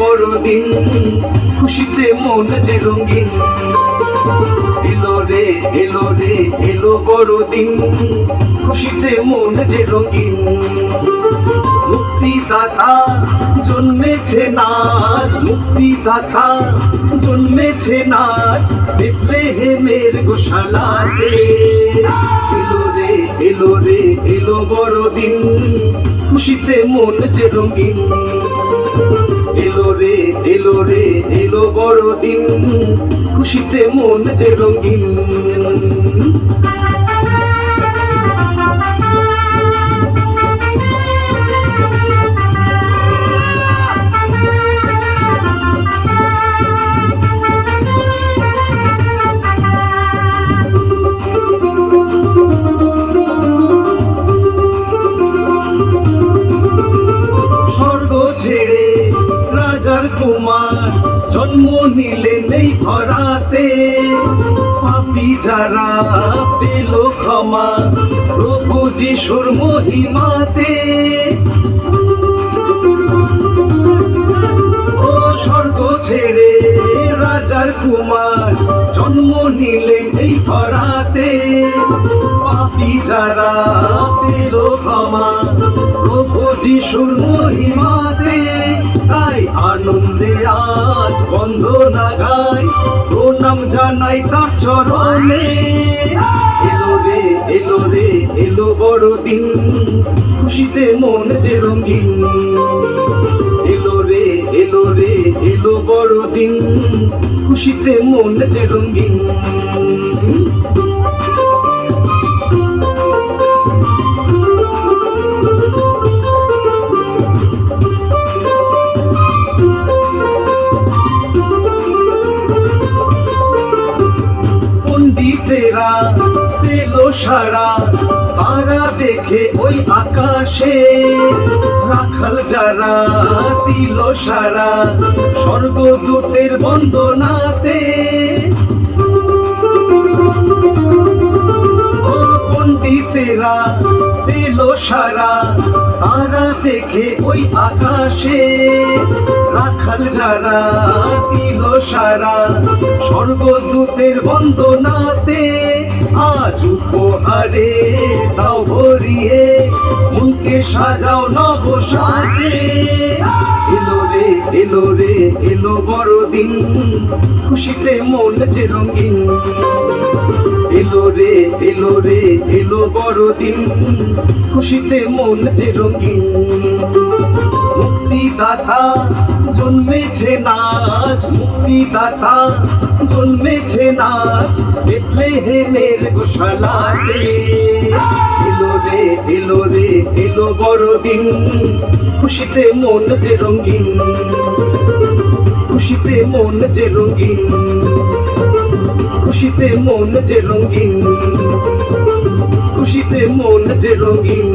বড়দিন, খুশিতে মন যে রঙিন। এলো রে এলো রে, এলো বড়দিন, খুশিতে মন যে রঙিন। মুক্তিদাতা জন্মেছে নাচ মুক্তিদাতা জন্মেছে নাচ বেত্লেহেমের গোশালাতে এলো রে এলো রে, এলো বড়দিন, খুশিতে মন যে রঙিন। এলো রে এলো রে এলো বড়দিন। খুশিতে মন যে রঙিন। কুমার জন্ম নিলেন এই ধরাতে পাপি যারা পেল ক্ষমা, প্রভু যিশুর মহিমাতে। ও স্বর্গ ছেড়ে রাজার কুমার, জন্ম নিলেন এই ধরাতে পাপি যারা পেল ক্ষমা, প্রভু যিশুর মহিমাতে। তাই আনন্দে আজ বন্দনা গাই। প্রণাম জানাই তার চরণে। এলো রে এলো রে, এলো বড়দিন, খুশিতে মন যে রঙিন। এলো রে এলো রে, এলো বড়দিন, খুশিতে মন যে রঙিন। পণ্ডিতেরা দিল সারা তারা দেখে ওই আকাশে। রাখাল যারা দিল সারা স্বর্গদূতের বন্দনাতে। পণ্ডিতেরা সারা তারা দেখে ওই আকাশে রাখাল যারা দিল সারা। স্বর্গদূতের বন্দনাতে আজ উপহারে তাও ভরিয়ে মুখে সাজাও নব সাজে। এলো রে এলো রে, এলো বড়দিন, খুশিতে মন যে রঙিন। এলো রে এলো রে এলো বড়দিন। খুশিতে মন যে রঙিন। মুক্তিদাতা জন্মেছে নাচ মুক্তিদাতা জন্মেছে নাচ বেতলেহেমের গোশালাতে। এলো রে এলো রে এলো বড়দিন। খুশিতে মন যে রঙিন। খুশিতে মন যে রঙিন। খুশিতে মন যে রঙিন খুশিতে মন যে রঙিন।